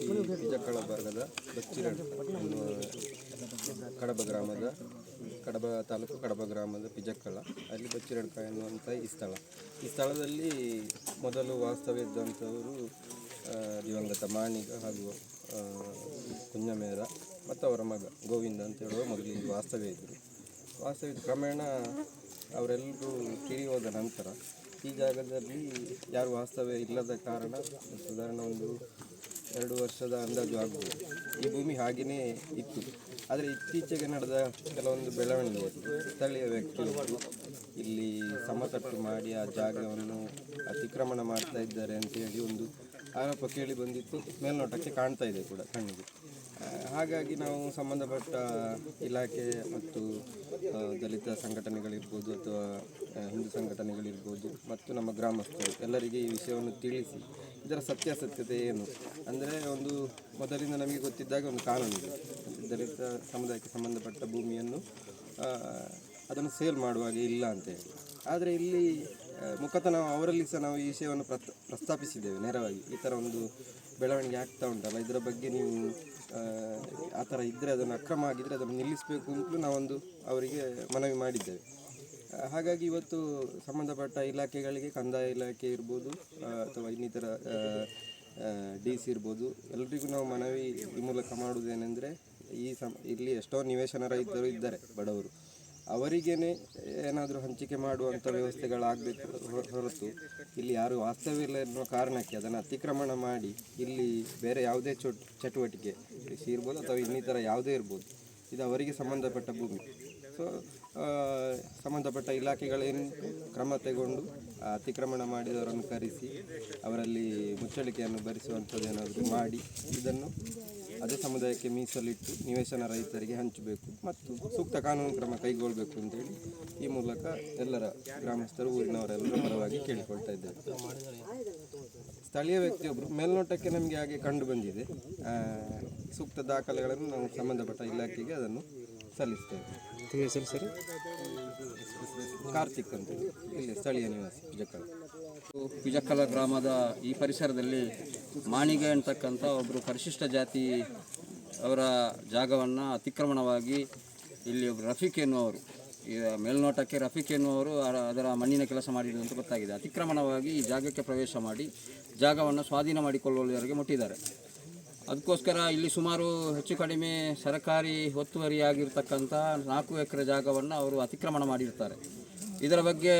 ಈ ಬಿಜಕಳ ಭಾಗದ ಕಡಬ ಗ್ರಾಮದ ಕಡಬ ತಾಲೂಕು ಕಡಬ ಗ್ರಾಮದ ಪಿಜಕ್ಕಳ ಅಲ್ಲಿ ಬಚ್ಚಿರಡ್ಕ ಎನ್ನುವಂಥ ಈ ಸ್ಥಳ. ಈ ಸ್ಥಳದಲ್ಲಿ ಮೊದಲು ವಾಸ್ತವ್ಯ ಇದ್ದಂಥವರು ದಿವಂಗತ ಮಾಣಿಗ ಹಾಗೂ ಕುಂಜಮೇರ ಮತ್ತು ಅವರ ಮಗ ಗೋವಿಂದ ಅಂತ ಹೇಳುವ ಮೊದಲು ಇಲ್ಲಿ ವಾಸ್ತವ್ಯ ಇದ್ದರು ವಾಸ್ತವ್ಯ ಇದ್ದ ಕ್ರಮೇಣ ಅವರೆಲ್ಲರೂ ಕಿರಿ ಹೋದ ನಂತರ ಈ ಜಾಗದಲ್ಲಿ ಯಾರು ವಾಸ್ತವ್ಯ ಇಲ್ಲದ ಕಾರಣ ಸಾಧಾರಣ ಒಂದು ಎರಡು ವರ್ಷದ ಅಂದಾಜು ಆಗ್ಬೋದು. ಈ ಭೂಮಿ ಹಾಗೆಯೇ ಇತ್ತು. ಆದರೆ ಇತ್ತೀಚೆಗೆ ನಡೆದ ಕೆಲವೊಂದು ಬೆಳವಣಿಗೆ ಸ್ಥಳೀಯ ವ್ಯಕ್ತಿಗಳು ಇಲ್ಲಿ ಸಮತಟ್ಟು ಮಾಡಿ ಆ ಜಾಗವನ್ನು ಅತಿಕ್ರಮಣ ಮಾಡ್ತಾ ಇದ್ದಾರೆ ಅಂತ ಹೇಳಿ ಒಂದು ಆರೋಪ ಕೇಳಿ ಬಂದಿತ್ತು. ಮೇಲ್ನೋಟಕ್ಕೆ ಕಾಣ್ತಾ ಇದೆ ಕೂಡ ಕಣ್ಣಿಗೆ. ಹಾಗಾಗಿ ನಾವು ಸಂಬಂಧಪಟ್ಟ ಇಲಾಖೆ ಮತ್ತು ದಲಿತ ಸಂಘಟನೆಗಳಿರ್ಬೋದು ಅಥವಾ ಹಿಂದೂ ಸಂಘಟನೆಗಳಿರ್ಬೋದು ಮತ್ತು ನಮ್ಮ ಗ್ರಾಮಸ್ಥರು ಎಲ್ಲರಿಗೆ ಈ ವಿಷಯವನ್ನು ತಿಳಿಸಿ ಇದರ ಸತ್ಯಾಸತ್ಯತೆ ಏನು ಅಂದರೆ ಒಂದು ಮೊದಲಿಂದ ನಮಗೆ ಗೊತ್ತಿದ್ದಾಗ ಒಂದು ಕಾನೂನು ಇದೆ. ದಲಿತ ಸಮುದಾಯಕ್ಕೆ ಸಂಬಂಧಪಟ್ಟ ಭೂಮಿಯನ್ನು ಅದನ್ನು ಸೇಲ್ ಮಾಡುವಾಗ ಇಲ್ಲ ಅಂತ ಹೇಳಿ. ಆದರೆ ಇಲ್ಲಿ ಮುಖತಃ ನಾವು ಅವರಲ್ಲಿ ಸಹ ನಾವು ಈ ವಿಷಯವನ್ನು ಪ್ರಸ್ತ, ಪ್ರಸ್ತಾಪಿಸಿದ್ದೇವೆ ನೇರವಾಗಿ. ಈ ಥರ ಒಂದು ಬೆಳವಣಿಗೆ ಆಗ್ತಾ ಉಂಟಲ್ಲ, ಇದರ ಬಗ್ಗೆ ನೀವು ಆ, ಥರ ಇದ್ದರೆ ಅದನ್ನು ಅಕ್ರಮ ಆಗಿದ್ದರೆ ಅದನ್ನು ನಿಲ್ಲಿಸಬೇಕು ಅಂತಲೂ ನಾವೊಂದು ಅವರಿಗೆ ಮನವಿ ಮಾಡಿದ್ದೇವೆ. ಹಾಗಾಗಿ ಇವತ್ತು ಸಂಬಂಧಪಟ್ಟ ಇಲಾಖೆಗಳಿಗೆ ಕಂದಾಯ ಇಲಾಖೆ ಇರ್ಬೋದು ಅಥವಾ ಇನ್ನಿತರ ಡಿ ಸಿ ಇರ್ಬೋದು ಎಲ್ರಿಗೂ ನಾವು ಮನವಿ ಈ ಮೂಲಕ ಮಾಡುವುದೇನೆಂದರೆ ಈ ಸಮ ಇಲ್ಲಿ ಎಷ್ಟೋ ನಿವೇಶನ ರೈತರು ಇದ್ದಾರೆ ಬಡವರು. ಅವರಿಗೇನೆ ಏನಾದರೂ ಹಂಚಿಕೆ ಮಾಡುವಂಥ ವ್ಯವಸ್ಥೆಗಳಾಗಬೇಕು ಹೊರತು ಇಲ್ಲಿ ಯಾರು ವಾಸ್ತವ್ಯ ಇಲ್ಲ ಎನ್ನುವ ಕಾರಣಕ್ಕೆ ಅದನ್ನು ಅತಿಕ್ರಮಣ ಮಾಡಿ ಇಲ್ಲಿ ಬೇರೆ ಯಾವುದೇ ಚೊ, ಚಟುವಟಿಕೆ ಕೃಷಿ ಇರ್ಬೋದು ಅಥವಾ ಇನ್ನಿತರ ಯಾವುದೇ ಇರ್ಬೋದು, ಇದು ಅವರಿಗೆ ಸಂಬಂಧಪಟ್ಟ ಭೂಮಿ. ಸೊ ಸಂಬಂಧಪಟ್ಟ ಇಲಾಖೆಗಳೇನು ಕ್ರಮ ತಗೊಂಡು ಅತಿಕ್ರಮಣ ಮಾಡಿದವರನ್ನು ಕರೆಸಿ ಅವರಲ್ಲಿ ಮುಚ್ಚಳಿಕೆಯನ್ನು ಭರಿಸುವಂಥದ್ದು ಏನಾದರೂ ಮಾಡಿ ಇದನ್ನು ಅದೇ ಸಮುದಾಯಕ್ಕೆ ಮೀಸಲಿಟ್ಟು ನಿವೇಶನ ರೈತರಿಗೆ ಹಂಚಬೇಕು ಮತ್ತು ಸೂಕ್ತ ಕಾನೂನು ಕ್ರಮ ಕೈಗೊಳ್ಳಬೇಕು ಅಂತೇಳಿ ಈ ಮೂಲಕ ಎಲ್ಲರ ಗ್ರಾಮಸ್ಥರು ಊರಿನವರೆಲ್ಲರ ಪರವಾಗಿ ಕೇಳಿಕೊಳ್ತಾ ಇದ್ದೇವೆ. ಸ್ಥಳೀಯ ವ್ಯಕ್ತಿಯೊಬ್ಬರು ಮೇಲ್ನೋಟಕ್ಕೆ ನಮಗೆ ಹಾಗೆ ಕಂಡು ಬಂದಿದೆ. ಸೂಕ್ತ ದಾಖಲೆಗಳನ್ನು ನಾವು ಸಂಬಂಧಪಟ್ಟ ಇಲಾಖೆಗೆ ಅದನ್ನು ಸಲ್ಲಿಸ್ತೇವೆ. ಕಾರ್ತಿಕ್ ಅಂತ ಇಲ್ಲಿ ಸ್ಥಳೀಯ ನಿವಾಸಿ ಜಕ್ಕಳ ಪಿಜಕ್ಕಲ ಗ್ರಾಮದ ಈ ಪರಿಸರದಲ್ಲಿ ಮಾಣಿಗೆ ಅಂತಕ್ಕಂಥ ಒಬ್ಬರು ಪರಿಶಿಷ್ಟ ಜಾತಿ ಅವರ ಜಾಗವನ್ನು ಅತಿಕ್ರಮಣವಾಗಿ ಇಲ್ಲಿ ಒಬ್ಬರು ರಫೀಕ್ ಎನ್ನುವರು ಈ ಮೇಲ್ನೋಟಕ್ಕೆ ರಫೀಕ್ ಎನ್ನುವರು ಅದರ ಮಣ್ಣಿನ ಕೆಲಸ ಮಾಡಿದ್ರು ಅಂತ ಗೊತ್ತಾಗಿದೆ. ಅತಿಕ್ರಮಣವಾಗಿ ಈ ಜಾಗಕ್ಕೆ ಪ್ರವೇಶ ಮಾಡಿ ಜಾಗವನ್ನು ಸ್ವಾಧೀನ ಮಾಡಿಕೊಳ್ಳುವವರೆಗೆ ಮುಟ್ಟಿದ್ದಾರೆ. ಅದಕ್ಕೋಸ್ಕರ ಇಲ್ಲಿ ಸುಮಾರು ಹೆಚ್ಚು ಕಡಿಮೆ ಸರಕಾರಿ ಒತ್ತುವರಿಯಾಗಿರ್ತಕ್ಕಂಥ ನಾಲ್ಕು ಎಕರೆ ಜಾಗವನ್ನು ಅವರು ಅತಿಕ್ರಮಣ ಮಾಡಿರ್ತಾರೆ. ಇದರ ಬಗ್ಗೆ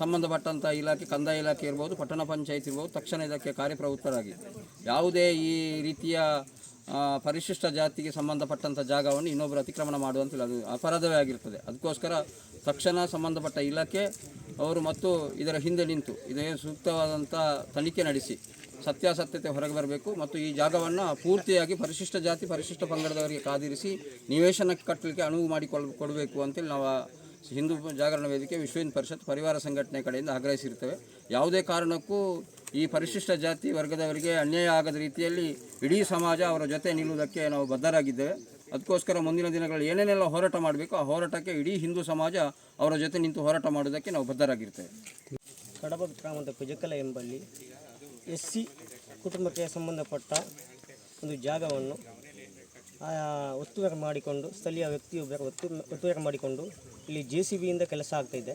ಸಂಬಂಧಪಟ್ಟಂಥ ಇಲಾಖೆ, ಕಂದಾಯ ಇಲಾಖೆ ಇರ್ಬೋದು, ಪಟ್ಟಣ ಪಂಚಾಯತ್ ಇರ್ಬೋದು, ತಕ್ಷಣ ಇದಕ್ಕೆ ಕಾರ್ಯಪ್ರವೃತ್ತರಾಗಿ ಯಾವುದೇ ಈ ರೀತಿಯ ಪರಿಶಿಷ್ಟ ಜಾತಿಗೆ ಸಂಬಂಧಪಟ್ಟಂಥ ಜಾಗವನ್ನು ಇನ್ನೊಬ್ಬರು ಅತಿಕ್ರಮಣ ಮಾಡುವಂತಿಲ್ಲ. ಅದು ಅಪರಾಧವೇ ಆಗಿರ್ತದೆ. ಅದಕ್ಕೋಸ್ಕರ ತಕ್ಷಣ ಸಂಬಂಧಪಟ್ಟ ಇಲಾಖೆ ಅವರು ಮತ್ತು ಇದರ ಹಿಂದೆ ನಿಂತು ಇದೇ ಸೂಕ್ತವಾದಂಥ ತನಿಖೆ ನಡೆಸಿ ಸತ್ಯಾಸತ್ಯತೆ ಹೊರಗೆ ಬರಬೇಕು ಮತ್ತು ಈ ಜಾಗವನ್ನು ಪೂರ್ತಿಯಾಗಿ ಪರಿಶಿಷ್ಟ ಜಾತಿ, ಪರಿಶಿಷ್ಟ ಪಂಗಡದವರಿಗೆ ಕಾದಿರಿಸಿ ನಿವೇಶನಕ್ಕೆ ಕಟ್ಟಲಿಕ್ಕೆ ಅನುವು ಮಾಡಿಕೊಳ್, ಕೊಡಬೇಕು ಅಂತೇಳಿ ನಾವು ಹಿಂದೂ ಜಾಗರಣ ವೇದಿಕೆ ವಿಶ್ವ ಹಿಂದೂ ಪರಿಷತ್ ಪರಿವಾರ ಸಂಘಟನೆ ಕಡೆಯಿಂದ ಆಗ್ರಹಿಸಿರ್ತೇವೆ. ಯಾವುದೇ ಕಾರಣಕ್ಕೂ ಈ ಪರಿಶಿಷ್ಟ ಜಾತಿ ವರ್ಗದವರಿಗೆ ಅನ್ಯಾಯ ಆಗದ ರೀತಿಯಲ್ಲಿ ಇಡೀ ಸಮಾಜ ಅವರ ಜೊತೆ ನಿಲ್ಲುವುದಕ್ಕೆ ನಾವು ಬದ್ಧರಾಗಿದ್ದೇವೆ. ಅದಕ್ಕೋಸ್ಕರ ಮುಂದಿನ ದಿನಗಳಲ್ಲಿ ಏನೇನೆಲ್ಲ ಹೋರಾಟ ಮಾಡಬೇಕು, ಆ ಹೋರಾಟಕ್ಕೆ ಇಡೀ ಹಿಂದೂ ಸಮಾಜ ಅವರ ಜೊತೆ ನಿಂತು ಹೋರಾಟ ಮಾಡೋದಕ್ಕೆ ನಾವು ಬದ್ಧರಾಗಿರ್ತೇವೆ. ಕಡಬ ಗ್ರಾಮದ ಕುಜಕಲ ಎಂಬಲ್ಲಿ ಎಸ್ ಸಿ ಕುಟುಂಬಕ್ಕೆ ಸಂಬಂಧಪಟ್ಟ ಒಂದು ಜಾಗವನ್ನು ಒತ್ತುವರಿ ಮಾಡಿಕೊಂಡು, ಸ್ಥಳೀಯ ವ್ಯಕ್ತಿಯೊಬ್ಬರು ಒತ್ತು, ಒತ್ತುವರಿ ಮಾಡಿಕೊಂಡು ಇಲ್ಲಿ ಜೆ ಸಿ ಬಿಯಿಂದ ಕೆಲಸ ಆಗ್ತಾಯಿದೆ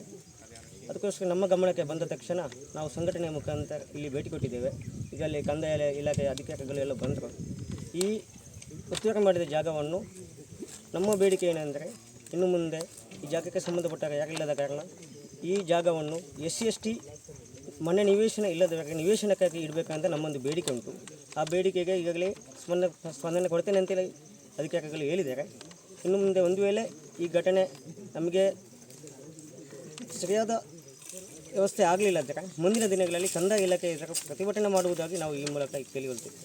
ಅದಕ್ಕೋಸ್ಕರ ನಮ್ಮ ಗಮನಕ್ಕೆ ಬಂದ ತಕ್ಷಣ ನಾವು ಸಂಘಟನೆಯ ಮುಖಾಂತರ ಇಲ್ಲಿ ಭೇಟಿ ಕೊಟ್ಟಿದ್ದೇವೆ. ಅಲ್ಲಿ ಕಂದಾಯ ಇಲಾಖೆಯ ಅಧಿಕಾರಿಗಳು ಎಲ್ಲ ಬಂದರು. ಈ ಒತ್ತುವರಿ ಮಾಡಿದ ಜಾಗವನ್ನು ನಮ್ಮ ಬೇಡಿಕೆ ಏನೆಂದರೆ, ಇನ್ನು ಮುಂದೆ ಈ ಜಾಗಕ್ಕೆ ಸಂಬಂಧಪಟ್ಟ ಯಾರಿಲ್ಲದ ಕಾರಣ ಈ ಜಾಗವನ್ನು ಎಸ್ ಸಿ ಎಸ್ ಟಿ ಮನೆ ನಿವೇಶನ ಇಲ್ಲದವರೆಗೆ ನಿವೇಶನಕ್ಕಾಗಿ ಇಡಬೇಕಂತ ನಮ್ಮೊಂದು ಬೇಡಿಕೆ ಉಂಟು. ಆ ಬೇಡಿಕೆಗೆ ಈಗಾಗಲೇ ಸ್ಪಂದನೆ ಸ್ಪಂದನೆ ಕೊಡ್ತೇನೆ ಅಂತೇಳಿ ಅಧಿಕಾರಿಗಳು ಹೇಳಿದ್ದಾರೆ ಇನ್ನು ಮುಂದೆ ಒಂದು ವೇಳೆ ಈ ಘಟನೆ ನಮಗೆ ಸರಿಯಾದ ವ್ಯವಸ್ಥೆ ಆಗಲಿಲ್ಲ ಅಂದರೆ ಮುಂದಿನ ದಿನಗಳಲ್ಲಿ ಕಂದಾಯ ಇಲಾಖೆ ಪ್ರತಿಭಟನೆ ಮಾಡುವುದಾಗಿ ನಾವು ಈ ಮೂಲಕ ಕೇಳಿಕೊಳ್ತೇವೆ.